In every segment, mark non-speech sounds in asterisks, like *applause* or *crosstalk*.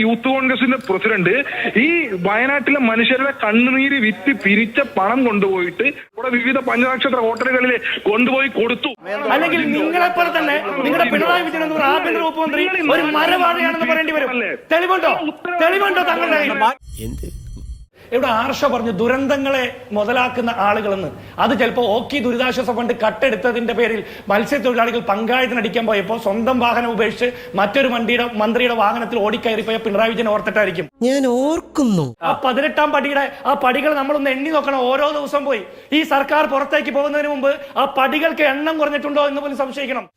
Youth കോൺഗ്രസിന്റെ president ഈ വയനാട്ടിലെ മനുഷ്യരുടെ കണ്ണുനീര് വിറ്റ് പിരിച്ച പണം കൊണ്ടുപോയിട്ട് ഇവിടെ വിവിധ പഞ്ചനക്ഷത്ര ഹോട്ടലുകളിൽ കൊണ്ടുപോയി കൊടുത്തു. അല്ലെങ്കിൽ നിങ്ങളെ പോലെ തന്നെ നിങ്ങളുടെ പിണറായി വിജയൻ എന്ന് പറയുന്ന ആഭ്യന്തര വകുപ്പ് മന്ത്രി ഒരു മരവാഴയാണെന്ന് പറയേണ്ടി വരും. തെളിവുണ്ടോ? തെളിവുണ്ടോ തങ്ങളുടെ കയ്യിൽ? ഇവിടെ ആർഷ പറഞ്ഞു ദുരന്തങ്ങളെ മുതലാക്കുന്ന ആളുകളെന്ന്. അത് ചിലപ്പോൾ ഓക്കി ദുരിതാശ്വാസ ഫണ്ട് കട്ടെടുത്തതിന്റെ പേരിൽ മത്സ്യത്തൊഴിലാളികൾ പങ്കായത്തിനടിക്കാൻ പോയപ്പോൾ സ്വന്തം വാഹനം ഉപേക്ഷിച്ച് മറ്റൊരു വണ്ടിയുടെ മന്ത്രിയുടെ വാഹനത്തിൽ ഓടിക്കയറിപ്പോയ പിണറായി വിജയൻ ഓർത്തിട്ടായിരിക്കും. ഞാൻ ഓർക്കുന്നു. ആ പതിനെട്ടാം പടിയുടെ ആ പടികൾ നമ്മളൊന്ന് എണ്ണി നോക്കണം. ഓരോ ദിവസം പോയി. ഈ സർക്കാർ പുറത്തേക്ക് പോകുന്നതിന് മുമ്പ് ആ പടികൾക്ക് എണ്ണം കുറഞ്ഞിട്ടുണ്ടോ എന്ന് പോലും സംശയിക്കണം.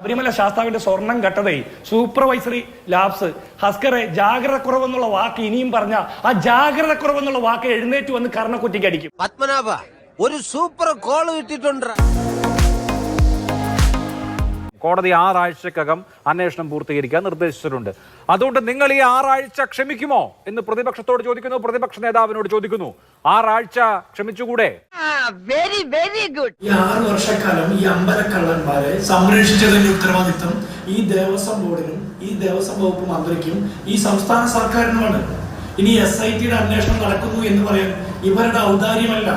ശബരിമല ശാസ്താവിന്റെ സ്വർണം കട്ടതേ. Supervisory labs. ഹസ്കറെ ജാഗ്രത കുറവെന്നുള്ള വാക്ക് ഇനിയും പറഞ്ഞ ആ ജാഗ്രത കുറവെന്നുള്ള വാക്ക് എഴുന്നേറ്റ് വന്ന് കർണക്കുറ്റിക്ക് അടിക്കും. പത്മനാഭ ഒരു സൂപ്പർ കോൾ കിട്ടിയിട്ടുണ്ട്. കോടതി ആറാഴ്ചക്കകം അന്വേഷണം പൂർത്തീകരിക്കാൻ നിർദ്ദേശിച്ചിട്ടുണ്ട്. അതുകൊണ്ട് നിങ്ങൾ ഈ ആറാഴ്ച ക്ഷമിക്കുമോ എന്ന് പ്രതിപക്ഷത്തോട് ചോദിക്കുന്നു പ്രതിപക്ഷ നേതാവിനോട് ചോദിക്കുന്നു. ആറാഴ്ച ക്ഷമിച്ചുകൂടെ? വെരി വെരി ഗുഡ് ഈ ആറ് വർഷക്കാലം ഈ അമ്പലക്കള്ളന്മാരെ സംരക്ഷിച്ചതിന്റെ ഉത്തരവാദിത്വം ഈ ദേവസ്വം ബോർഡിനും ഈ ദേവസ്വം വകുപ്പ് മന്ത്രിക്കും ഈ സംസ്ഥാന സർക്കാരിനുമാണ്. ഇനി എസ് ഐ ടിയുടെ അന്വേഷണം നടക്കുന്നു എന്ന് പറയാൻ ഇവരുടെ ഔദാര്യമല്ല.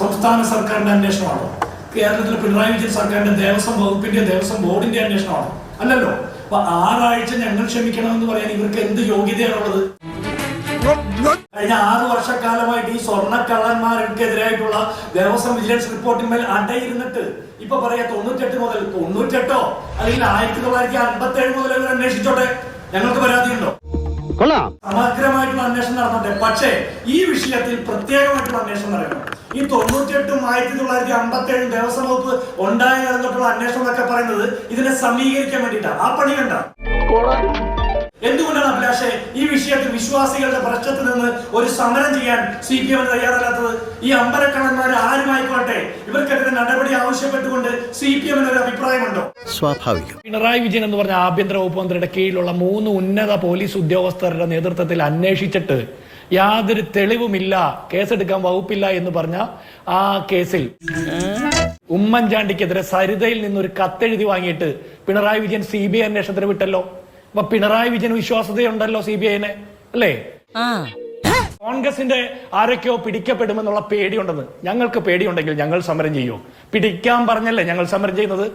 സംസ്ഥാന സർക്കാരിന്റെ അന്വേഷണമാണോ? കേരളത്തിലെ പിണറായി വിജയൻ സർക്കാരിന്റെ ദേവസ്വം വകുപ്പിന്റെ ദേവസ്വം ബോർഡിന്റെ അന്വേഷണമാണോ? അല്ലല്ലോ. അപ്പൊ ആറാഴ്ച ഞങ്ങൾ ക്ഷമിക്കണമെന്ന് പറയാൻ ഇവർക്ക് എന്ത് യോഗ്യതയാണുള്ളത്? കഴിഞ്ഞ ആറ് വർഷക്കാലമായിട്ട് ഈ സ്വർണക്കള്ളന്മാർക്കെതിരായിട്ടുള്ള ദേവസ്വം വിജിലൻസ് റിപ്പോർട്ടിന്മേൽ അടയിരുന്നിട്ട് ഇപ്പൊ പറയാ തൊണ്ണൂറ്റെട്ട് മുതൽ തൊണ്ണൂറ്റെട്ടോ അല്ലെങ്കിൽ ആയിരത്തി തൊള്ളായിരത്തി അൻപത്തി ഏഴ് മുതൽ അന്വേഷിച്ചോട്ടെ? ഞങ്ങൾക്ക് പരാതിയുണ്ടോ? സമഗ്രമായിട്ടുള്ള അന്വേഷണം നടന്നോട്ടെ പക്ഷേ ഈ വിഷയത്തിൽ പ്രത്യേകമായിട്ടുള്ള അന്വേഷണം നടക്കണം ഈ തൊണ്ണൂറ്റിയെട്ടും ആയിരത്തി തൊള്ളായിരത്തി അമ്പത്തി ഏഴും ദേവസ്വം വകുപ്പ് ഉണ്ടായി നടന്നിട്ടുള്ള അന്വേഷണം എന്നൊക്കെ പറയുന്നത് ഇതിനെ സമീകരിക്കാൻ വേണ്ടിയിട്ടാണ്. ആ പണി വേണ്ട എന്തുകൊണ്ടാണ് അഭിലാഷെ ഈ വിഷയത്തിൽ വിശ്വാസികളുടെ പ്രശ്നത്തിൽ നിന്ന് ഒരു സമരം ചെയ്യാൻ സി പി എം തയ്യാറല്ലാത്തത്? ഈ അമ്പരക്കണന്മാർ ആരുമായിക്കോട്ടെ? ഇവർക്കെതിരെ നടപടി ആവശ്യപ്പെട്ടുകൊണ്ട് സി പി എമ്മിന് ഒരു അഭിപ്രായമുണ്ടോ? സ്വാഭാവികം. പിണറായി വിജയൻ എന്ന് പറഞ്ഞ ആഭ്യന്തര വകുപ്പ് മന്ത്രിയുടെ കീഴിലുള്ള മൂന്ന് ഉന്നത പോലീസ് ഉദ്യോഗസ്ഥരുടെ നേതൃത്വത്തിൽ അന്വേഷിച്ചിട്ട് യാതൊരു തെളിവുമില്ല കേസെടുക്കാൻ വകുപ്പില്ല എന്ന് പറഞ്ഞ ആ കേസിൽ ഉമ്മൻചാണ്ടിക്കെതിരെ സരിതയിൽ നിന്നൊരു കത്തെഴുതി വാങ്ങിയിട്ട് Pinarayi Vijayan C B I അന്വേഷണത്തിന് വിട്ടല്ലോ. അപ്പൊ പിണറായി വിജയൻ വിശ്വാസതയുണ്ടല്ലോ സി ബി ഐനെ അല്ലേ? കോൺഗ്രസിന്റെ ആരൊക്കെയോ പിടിക്കപ്പെടുമെന്നുള്ള പേടിയുണ്ടെന്ന്. ഞങ്ങൾക്ക് പേടിയുണ്ടെങ്കിൽ ഞങ്ങൾ സമരം ചെയ്യൂ. പിടിക്കാൻ പറഞ്ഞല്ലേ ഞങ്ങൾ സമരം ചെയ്യുന്നത്?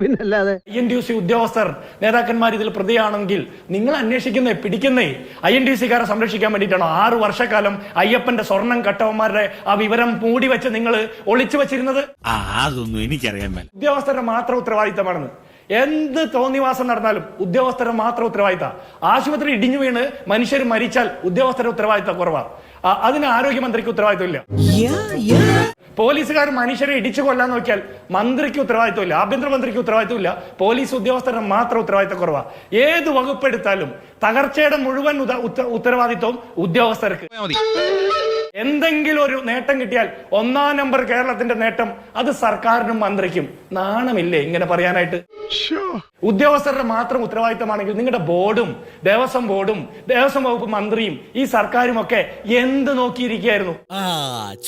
പിന്നല്ലാതെ. ഐ എൻ ഡി സി ഉദ്യോഗസ്ഥർ നേതാക്കന്മാർ ഇതിൽ പ്രതിയാണെങ്കിൽ നിങ്ങൾ അന്വേഷിക്കുന്നേ പിടിക്കുന്നേ. ഐ എൻ ഡി സിക്കാരെ സംരക്ഷിക്കാൻ വേണ്ടിയിട്ടാണോ? ആറു വർഷക്കാലം അയ്യപ്പന്റെ സ്വർണം കട്ടവന്മാരുടെ ആ വിവരം മൂടി വെച്ച് നിങ്ങൾ ഒളിച്ചു വെച്ചിരുന്നത്? അതൊന്നും എനിക്കറിയാൻ ഉദ്യോഗസ്ഥരുടെ മാത്രം ഉത്തരവാദിത്തമാണെന്ന്. എന്ത് തോന്നിവാസം നടന്നാലും ഉദ്യോഗസ്ഥരുടെ മാത്രം ഉത്തരവാദിത്ത. ആശുപത്രി ഇടിഞ്ഞു വീണ് മനുഷ്യർ മരിച്ചാൽ ഉദ്യോഗസ്ഥരുടെ ഉത്തരവാദിത്ത കുറവാണ് അതിന് ആരോഗ്യമന്ത്രിക്ക് ഉത്തരവാദിത്തമില്ല പോലീസുകാർ മനുഷ്യരെ ഇടിച്ചു കൊല്ലാൻ നോക്കിയാൽ മന്ത്രിക്ക് ഉത്തരവാദിത്തമില്ല ആഭ്യന്തരമന്ത്രിക്ക് ഉത്തരവാദിത്തമില്ല പോലീസ് ഉദ്യോഗസ്ഥരുടെ മാത്രം ഉത്തരവാദിത്തം കുറവാ. ഏത് വകുപ്പെടുത്താലും തകർച്ചയുടെ മുഴുവൻ ഉത്തരവാദിത്വം ഉദ്യോഗസ്ഥർക്ക്. എന്തെങ്കിലും ഒരു നേട്ടം കിട്ടിയാൽ ഒന്നാം നമ്പർ കേരളത്തിന്റെ നേട്ടം അത് സർക്കാരിനും മന്ത്രിക്കും. നാണമില്ലേ ഇങ്ങനെ പറയാനായിട്ട്? ഉദ്യോഗസ്ഥരുടെ മാത്രം ഉത്തരവാദിത്തമാണെങ്കിൽ നിങ്ങളുടെ ബോർഡും ദേവസ്വം ബോർഡും ദേവസ്വം വകുപ്പ് മന്ത്രിയും ഈ സർക്കാരും ഒക്കെ എന്ത് നോക്കിയിരിക്കുകയായിരുന്നു? ആ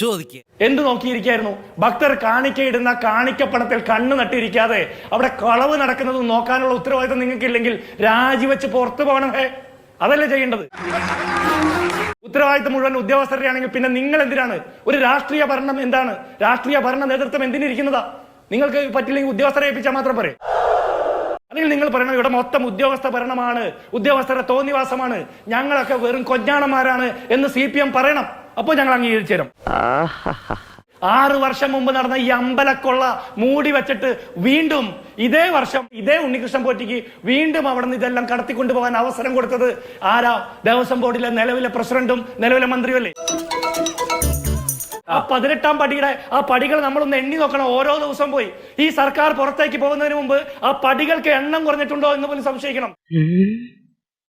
ചോദിക്ക. എന്ത് നോക്കിയിരിക്കായിരുന്നു ഭക്തർ കാണിക്കയിടുന്ന കാണിക്കപ്പണത്തിൽ കണ്ണു നട്ടിരിക്കാതെ അവിടെ കളവ് നടക്കുന്നത് നോക്കാനുള്ള ഉത്തരവാദിത്തം നിങ്ങൾക്കില്ലെങ്കിൽ രാജിവെച്ച് പുറത്തു പോകണം ഹേ. അതല്ലേ ചെയ്യേണ്ടത്? ഉത്തരവാദിത്തം മുഴുവൻ ഉദ്യോഗസ്ഥരുടെ ആണെങ്കിൽ പിന്നെ നിങ്ങൾ എന്തിനാണ്? ഒരു രാഷ്ട്രീയ ഭരണം എന്താണ്? രാഷ്ട്രീയ ഭരണ നേതൃത്വം എന്തിനിരിക്കുന്നതാ നിങ്ങൾക്ക് പറ്റില്ലെങ്കിൽ ഉദ്യോഗസ്ഥരെ ഏൽപ്പിച്ചാൽ മാത്രം പറയും അല്ലെങ്കിൽ നിങ്ങൾ പറയണം ഇവിടെ മൊത്തം ഉദ്യോഗസ്ഥ ഭരണമാണ്. ഉദ്യോഗസ്ഥരുടെ തോന്നിവാസമാണ്. ഞങ്ങളൊക്കെ വെറും കൊഞ്ഞാണന്മാരാണ് എന്ന് സി പി എം പറയണം. അപ്പോൾ ഞങ്ങൾ അംഗീകരിച്ചു തരും. ആറ് വർഷം മുമ്പ് നടന്ന ഈ അമ്പലക്കൊള്ള മൂടി വെച്ചിട്ട് വീണ്ടും ഇതേ വർഷം ഇതേ ഉണ്ണികൃഷ്ണൻ പോറ്റിക്ക് വീണ്ടും അവിടെ നിന്ന് ഇതെല്ലാം കടത്തിക്കൊണ്ടുപോകാൻ അവസരം കൊടുത്തത് ആരാ? ദേവസ്വം ബോർഡിലെ നിലവിലെ പ്രസിഡന്റും നിലവിലെ മന്ത്രിയും അല്ലേ ആ പതിനെട്ടാം പടിയുടെ ആ പടികൾ നമ്മളൊന്ന് എണ്ണി നോക്കണം. ഓരോ ദിവസം പോയി. ഈ സർക്കാർ പുറത്തേക്ക് പോകുന്നതിന് മുമ്പ് ആ പടികൾക്ക് എണ്ണം കുറഞ്ഞിട്ടുണ്ടോ എന്ന് പോലും സംശയിക്കണം.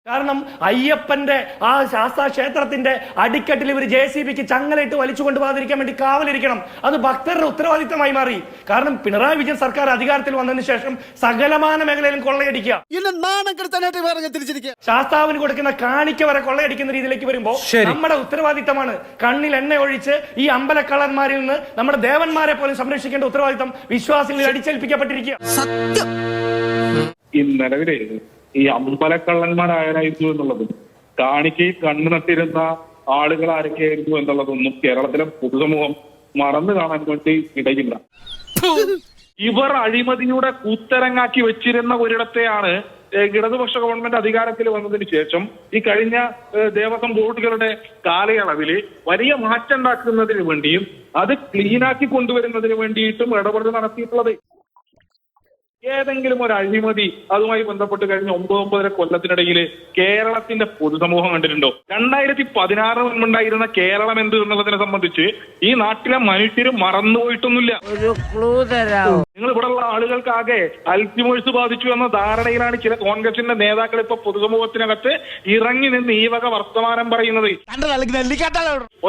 കാരണം അയ്യപ്പന്റെ ആ ശാസ്താ ക്ഷേത്രത്തിന്റെ അടിക്കെട്ടിൽ ഇവർ ജെ സി ബിക്ക് ചങ്ങലയിട്ട് വലിച്ചു കൊണ്ടുപോകാതിരിക്കാൻ വേണ്ടി കാവലിരിക്കണം. അത് ഭക്തരുടെ ഉത്തരവാദിത്തമായി മാറി. കാരണം പിണറായി വിജയൻ സർക്കാർ അധികാരത്തിൽ വന്നതിന് ശേഷം സകലമാന മേഖലയിലും കൊള്ളയടിക്കുക. ശാസ്താവിന് കൊടുക്കുന്ന കാണിക്ക വരെ കൊള്ളയടിക്കുന്ന രീതിയിലേക്ക് വരുമ്പോ നമ്മുടെ ഉത്തരവാദിത്തമാണ് കണ്ണിൽ എണ്ണ ഒഴിച്ച് ഈ അമ്പലക്കള്ളന്മാരിൽ നിന്ന് നമ്മുടെ ദേവന്മാരെ പോലും സംരക്ഷിക്കേണ്ട ഉത്തരവാദിത്തം വിശ്വാസികളിൽ അടിച്ചേൽപ്പിക്കപ്പെട്ടിരിക്കുക. ഈ നിലവിലെ ഈ അമ്പലക്കള്ളന്മാരാരായിരുന്നു എന്നുള്ളതും. കാണിക്കയിൽ കണ്ണു നട്ടിരുന്ന ആളുകൾ ആരൊക്കെയായിരുന്നു എന്നുള്ളതൊന്നും കേരളത്തിലെ പൊതുസമൂഹം മറന്നു കാണാൻ വേണ്ടി ഇടയില്ല. ഇവർ അഴിമതിയുടെ കൂത്തരങ്ങാക്കി വെച്ചിരുന്ന ഒരിടത്തെയാണ് ഇടതുപക്ഷ ഗവൺമെന്റ് അധികാരത്തിൽ വന്നതിന് ശേഷം ഈ കഴിഞ്ഞ ദേവസ്വം ബോർഡുകളുടെ കാലയളവിൽ വലിയ മാറ്റം ഉണ്ടാക്കുന്നതിന് വേണ്ടിയും അത് ക്ലീനാക്കി കൊണ്ടുവരുന്നതിന് വേണ്ടിയിട്ടും ഇടപെടൽ നടത്തിയിട്ടുള്ളത്. ഏതെങ്കിലും ഒരു അഴിമതി അതുമായി ബന്ധപ്പെട്ട് കഴിഞ്ഞ ഒമ്പത് ഒമ്പതര കൊല്ലത്തിനിടയിൽ കേരളത്തിന്റെ പൊതുസമൂഹം കണ്ടിട്ടുണ്ടോ? രണ്ടായിരത്തി പതിനാറ് മുമ്പുണ്ടായിരുന്ന കേരളം എന്ത് എന്നുള്ളതിനെ സംബന്ധിച്ച് ഈ നാട്ടിലെ മനുഷ്യർ മറന്നുപോയിട്ടൊന്നുമില്ല. നിങ്ങൾ ഇവിടെയുള്ള ആളുകൾക്കാകെ അൽസിമോഴ്സ് ബാധിച്ചു എന്ന ധാരണയിലാണ് ചില കോൺഗ്രസിന്റെ നേതാക്കൾ ഇപ്പൊ പൊതുസമൂഹത്തിനകത്ത് ഇറങ്ങി നിന്ന് ഈ വക വർത്തമാനം പറയുന്നത്.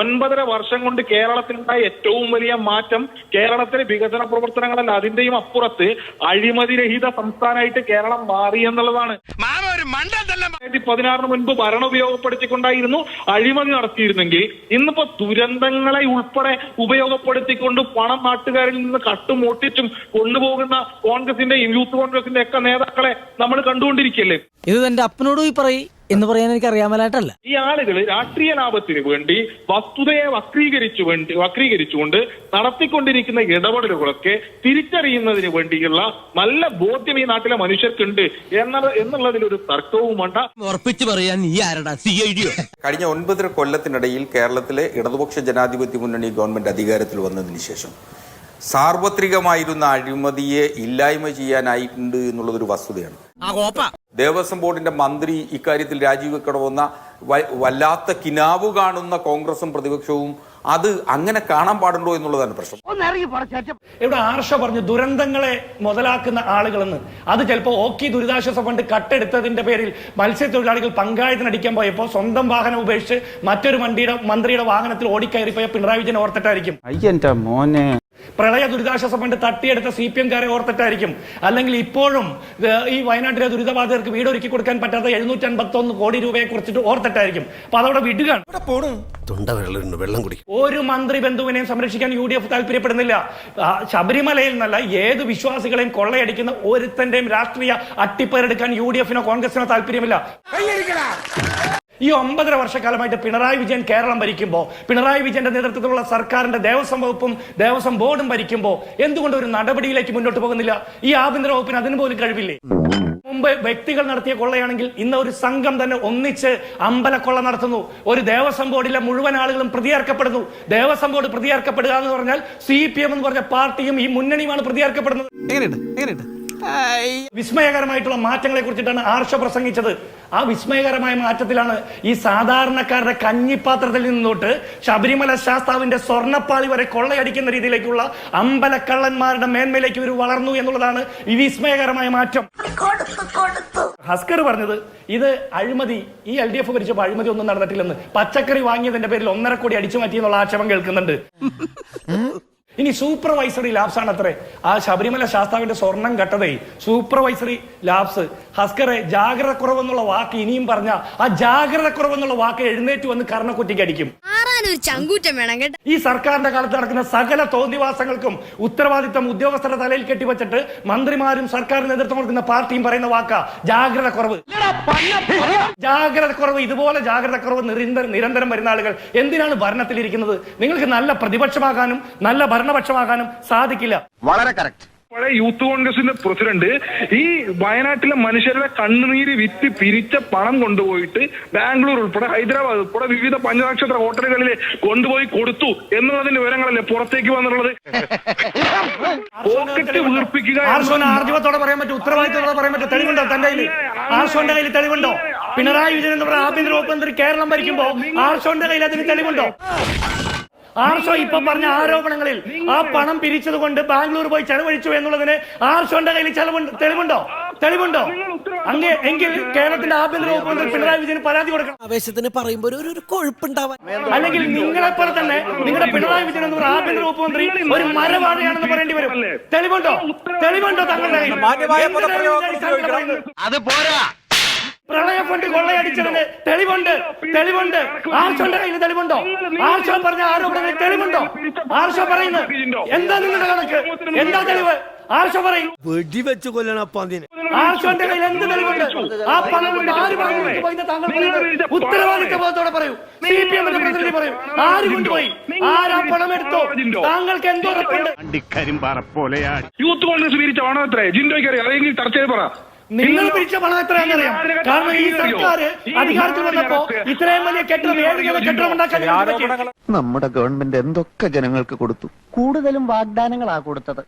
ഒൻപതര വർഷം കൊണ്ട് കേരളത്തിലുണ്ടായ ഏറ്റവും വലിയ മാറ്റം കേരളത്തിലെ വികസന പ്രവർത്തനങ്ങളല്ല അതിന്റെയും അപ്പുറത്ത് അഴിമതിരഹിത സംസ്ഥാനമായിട്ട് കേരളം മാറി എന്നുള്ളതാണ്. രണ്ടായിരത്തി പതിനാറിന് മുൻപ് ഭരണം ഉപയോഗപ്പെടുത്തിക്കൊണ്ടായിരുന്നു അഴിമതി നടത്തിയിരുന്നെങ്കിൽ ഇന്നിപ്പോ ദുരന്തങ്ങളെ ഉൾപ്പെടെ ഉപയോഗപ്പെടുത്തിക്കൊണ്ട് പണം നാട്ടുകാരിൽ നിന്ന് കട്ടുമോട്ടിച്ചും കൊണ്ടുപോകുന്ന കോൺഗ്രസിന്റെയും യൂത്ത് കോൺഗ്രസിന്റെ ഒക്കെ നേതാക്കളെ നമ്മൾ കണ്ടുകൊണ്ടിരിക്കല്ലേ ഇത് തന്റെ അപ്പനോട് പോയി പറയും. എന്ന് പറയാൻ എനിക്ക് അറിയാമലായിട്ടല്ല. ഈ ആളുകൾ രാഷ്ട്രീയ ലാഭത്തിന് വേണ്ടി വസ്തുതയെ വക്രീകരിച്ചു വേണ്ടി വക്രീകരിച്ചുകൊണ്ട് നടത്തിക്കൊണ്ടിരിക്കുന്ന ഇടപെടലുകളൊക്കെ തിരിച്ചറിയുന്നതിന് വേണ്ടിയുള്ള നല്ല ബോധ്യം ഈ നാട്ടിലെ മനുഷ്യർക്കുണ്ട് എന്ന എന്നുള്ളതിൽ ഒരു തർക്കവും വേണ്ട. ഉറപ്പിച്ചു പറയാൻ ഈ ആരടാ? സി ഐ ഡിയോ കഴിഞ്ഞ ഒൻപതര കൊല്ലത്തിനിടയിൽ കേരളത്തിലെ ഇടതുപക്ഷ ജനാധിപത്യ മുന്നണി ഗവൺമെന്റ് അധികാരത്തിൽ വന്നതിന് ശേഷം സാർവത്രികമായിരുന്ന അഴിമതിയെ ഇല്ലായ്മ ചെയ്യാനായിട്ടുണ്ട് എന്നുള്ളതൊരു വസ്തുതയാണ്. ദേവസ്വം ബോർഡിന്റെ മന്ത്രി ഇക്കാര്യത്തിൽ രാജിവെക്കണമെന്ന വല്ലാത്ത കിനാവ് കാണുന്ന കോൺഗ്രസും പ്രതിപക്ഷവും അത് അങ്ങനെ കാണാൻ പാടുണ്ടോ എന്നുള്ളതാണ് പ്രശ്നം. ഇവിടെ ആർഷ പറഞ്ഞു ദുരന്തങ്ങളെ മുതലാക്കുന്ന ആളുകളെന്ന്. അത് ചിലപ്പോൾ ഓക്കി ദുരിതാശ്വാസ ഫണ്ട് കട്ടെടുത്തതിന്റെ പേരിൽ മത്സ്യത്തൊഴിലാളികൾ പങ്കായത്തിനടിക്കാൻ പോയപ്പോൾ സ്വന്തം വാഹനം ഉപേക്ഷിച്ച് മറ്റൊരു വണ്ടിയുടെ മന്ത്രിയുടെ വാഹനത്തിൽ ഓടിക്കയറി പോയ പിണറായി വിജയൻ ഓർത്തിട്ടായിരിക്കും. അയ്യന്റെ മോനെ. പ്രളയ ദുരിതാശ്വാസ ഫണ്ട് തട്ടിയെടുത്ത സി പി എംകാരെ ഓർത്തിട്ടായിരിക്കും. അല്ലെങ്കിൽ ഇപ്പോഴും ഈ വയനാട്ടിലെ ദുരിതബാധിതർക്ക് വീട് ഒരുക്കി കൊടുക്കാൻ പറ്റാത്ത എഴുന്നൂറ്റി അൻപത്തി ഒന്ന് കോടി രൂപയെ കുറിച്ചിട്ട് ഓർത്തിട്ടായിരിക്കും. അപ്പൊ അതവിടെ വിടുകയാണ്. വെള്ളം കുടിക്കും കുടി. ഒരു മന്ത്രി ബന്ധുവിനെയും സംരക്ഷിക്കാൻ യു ഡി എഫ് താല്പര്യപ്പെടുന്നില്ല. ശബരിമലയിൽ നിന്നല്ല ഏത് വിശ്വാസികളെയും കൊള്ളയടിക്കുന്ന ഒരുത്തന്റെയും രാഷ്ട്രീയ അട്ടിപ്പേരെടുക്കാൻ യു ഡി എഫിനോ കോൺഗ്രസിനോ താല്പര്യമില്ല. ഈ ഒമ്പതര വർഷക്കാലമായിട്ട് പിണറായി വിജയൻ കേരളം ഭരിക്കുമ്പോൾ പിണറായി വിജയന്റെ നേതൃത്വത്തിലുള്ള സർക്കാരിന്റെ ദേവസ്വം വകുപ്പും ദേവസ്വം ബോർഡും ഭരിക്കുമ്പോൾ എന്തുകൊണ്ട് ഒരു നടപടിയിലേക്ക് മുന്നോട്ട് പോകുന്നില്ല? ഈ ആഭ്യന്തര വകുപ്പിന് അതിന് പോലും കഴിവില്ലേ? മുമ്പ് വ്യക്തികൾ നടത്തിയ കൊള്ളയാണെങ്കിൽ ഇന്ന് ഒരു സംഘം തന്നെ ഒന്നിച്ച് അമ്പലക്കൊള്ള നടത്തുന്നു. ഒരു ദേവസ്വം ബോർഡിലെ മുഴുവൻ ആളുകളും പ്രതിയർക്കപ്പെടുന്നു. ദേവസ്വം ബോർഡ് പ്രതിയർക്കപ്പെടുക എന്ന് പറഞ്ഞാൽ സി പി എം എന്ന് പറഞ്ഞ പാർട്ടിയും ഈ മുന്നണിയുമാണ് പ്രതിയേർക്കപ്പെടുന്നത്. വിസ്മയകരമായിട്ടുള്ള മാറ്റങ്ങളെ കുറിച്ചിട്ടാണ് ആർഷ പ്രസംഗിച്ചത്. ആ വിസ്മയകരമായ മാറ്റത്തിലാണ് ഈ സാധാരണക്കാരുടെ കഞ്ഞിപ്പാത്രത്തിൽ നിന്നോട്ട് ശബരിമല ശാസ്താവിന്റെ സ്വർണപ്പാളി വരെ കൊള്ളയടിക്കുന്ന രീതിയിലേക്കുള്ള അമ്പലക്കള്ളന്മാരുടെ മേന്മയിലേക്ക് ഒരു വളർന്നു എന്നുള്ളതാണ് ഈ വിസ്മയകരമായ മാറ്റം. ഹസ്കർ പറഞ്ഞത് ഇത് അഴിമതി ഈ എൽ ഡി എഫ് ഭരിച്ചപ്പോൾ അഴിമതി ഒന്നും നടന്നിട്ടില്ലെന്ന് പച്ചക്കറി വാങ്ങിയതിന്റെ പേരിൽ ഒന്നര കോടി അടിച്ചു മാറ്റി എന്നുള്ള ആക്ഷേപം കേൾക്കുന്നുണ്ട്. *laughs* ഇനി സൂപ്പർവൈസറി ലാബ്സ് ആണ് അത്രേ ആ ശബരിമല ശാസ്താവിന്റെ സ്വർണം കട്ടതേ. സൂപ്പർവൈസറി ലാബ്സ് ഹസ്കറെ ജാഗ്രത കുറവെന്നുള്ള വാക്ക് ഇനിയും പറഞ്ഞ ആ ജാഗ്രത കുറവെന്നുള്ള വാക്ക് എഴുന്നേറ്റ് വന്ന് കർണക്കുറ്റിക്ക് അടിക്കും. ആറാനൊരു ചങ്കൂറ്റം വേണം കേട്ടോ. ഈ സർക്കാരിന്റെ കാലത്ത് നടക്കുന്ന സകല തോന്നിവാസങ്ങൾക്കും ഉത്തരവാദിത്തം ഉദ്യോഗസ്ഥരുടെ തലയിൽ കെട്ടിവെച്ചിട്ട് മന്ത്രിമാരും സർക്കാർ നേതൃത്വം കൊടുക്കുന്ന പാർട്ടിയും പറയുന്ന വാക്ക ജാഗ്രത കുറവ് ജാഗ്രത കുറവ് ഇതുപോലെ ജാഗ്രത കുറവ് നിരന്തരം നിരന്തരം വരുന്ന ആളുകൾ എന്തിനാണ് ഭരണത്തിലിരിക്കുന്നത്? നിങ്ങൾക്ക് നല്ല പ്രതിപക്ഷമാകാനും നല്ല ഭരണപക്ഷമാകാനും സാധിക്കില്ല. വളരെ കറക്റ്റ് പഴയ യൂത്ത് കോൺഗ്രസിന്റെ പ്രസിഡന്റ് ഈ വയനാട്ടിലെ മനുഷ്യരുടെ കണ്ണുനീര് വിറ്റ് പിരിച്ച പണം കൊണ്ടുപോയിട്ട് ബാംഗ്ലൂർ ഉൾപ്പെടെ ഹൈദരാബാദ് ഉൾപ്പെടെ വിവിധ പഞ്ചനക്ഷത്ര ഹോട്ടലുകളിൽ കൊണ്ടുപോയി കൊടുത്തു എന്നുള്ളതിന്റെ വിവരങ്ങളല്ലേ പുറത്തേക്ക് വന്നിട്ടുള്ളത്? പോക്കറ്റ് വീർപ്പിക്കുക ആർജവത്തോടെ പറയാൻ പറ്റും ഉത്തരവാദിത്തത്തോടെ പറയാൻ പറ്റും. തെളിവുണ്ടോ? തന്റെ കയ്യിൽ ആർഷോന്റെ കയ്യിൽ തെളിവുണ്ടോ? പിണറായി വിജയൻ എന്ന് പറഞ്ഞ ആഭ്യന്തര വകുപ്പ് മന്ത്രി കേരളം ഭരിക്കുമ്പോ ആർഷോന്റെ കയ്യിൽ അതിന് തെളിവുണ്ടോ? ആർഷോ ഇപ്പൊ പറഞ്ഞ ആരോപണങ്ങളിൽ ആ പണം പിരിച്ചത് കൊണ്ട് ബാംഗ്ലൂർ പോയി ചെലവഴിച്ചു എന്നുള്ളതിന് ആർഷോന്റെ കയ്യിൽ ചെലവുണ്ട്. തെളിവുണ്ടോ? തെളിവുണ്ടോ? അങ്ങേ എങ്കിൽ കേരളത്തിന്റെ ആഭ്യന്തര വകുപ്പ് മന്ത്രി പിണറായി വിജയൻ പരാതി കൊടുക്കണം. ആവേശത്തിന് പറയുമ്പോൾ ഒരു ഒരു കൊഴുപ്പുണ്ടാവാൻ അല്ലെങ്കിൽ നിങ്ങളെ പോലെ തന്നെ നിങ്ങളുടെ പിണറായി വിജയൻ എന്ന് പറഞ്ഞ ആഭ്യന്തര വകുപ്പ് മന്ത്രി ഒരു മരവാഴയാണെന്ന് പറയേണ്ടി വരും. തെളിവുണ്ടോ? തെളിവുണ്ടോ തങ്ങളുടെ? അത് പോരാ. പ്രളയ ഫണ്ട് കൊള്ളയടിച്ചതിന് തെളിവുണ്ട് തെളിവുണ്ട്. ആർഷോന്റെ കയ്യിൽ തെളിവുണ്ടോ? ആർഷോ പറഞ്ഞ ആരോപണത്തിന് തെളിവുണ്ടോ? ആർഷോ പറയുന്നു എന്താ നിങ്ങളുടെ കണക്ക്? എന്താ തെളിവ്? ആർഷോ പറയും. വെടിവെച്ച് കൊല്ലണം അതിന്. ആർഷോന്റെ കയ്യിൽ എന്ത് തെളിവുണ്ട്? ആ പണം കൊണ്ട് ആര് കൊണ്ടുപോയി ബോധത്തോടെ താങ്കൾ പറയുന്നത് ഉത്തരവാദിത്തബോധത്തോടെ പറയൂ. സി പി എമ്മിന്റെ പ്രതിനിധി പറയൂ. ആര് കൊണ്ടുപോയി? ആരാ പണം എടുത്തോ താങ്കൾക്ക് എന്തോ ഉറപ്പുണ്ട്? യൂത്ത് കോൺഗ്രസ് പിരിച്ച ഓണത്രേ ജിൻഡോയ്ക്ക് അറിയാം. അല്ലെങ്കിൽ ചർച്ച ചെയ്ത് പറ. നിങ്ങൾ പിരിച്ച പണം എത്രയാണെന്നറിയാം കാരണം ഈ സർക്കാർ അധികാരത്തിൽ വന്നപ്പോ ഇത്രയും വലിയ കെട്ടിടം ഏഴ് കെട്ടിടം ഉണ്ടാക്കാൻ നമ്മുടെ ഗവൺമെന്റ് എന്തൊക്കെ ജനങ്ങൾക്ക് കൊടുത്തു? കൂടുതലും വാഗ്ദാനങ്ങളാ കൊടുത്തത്.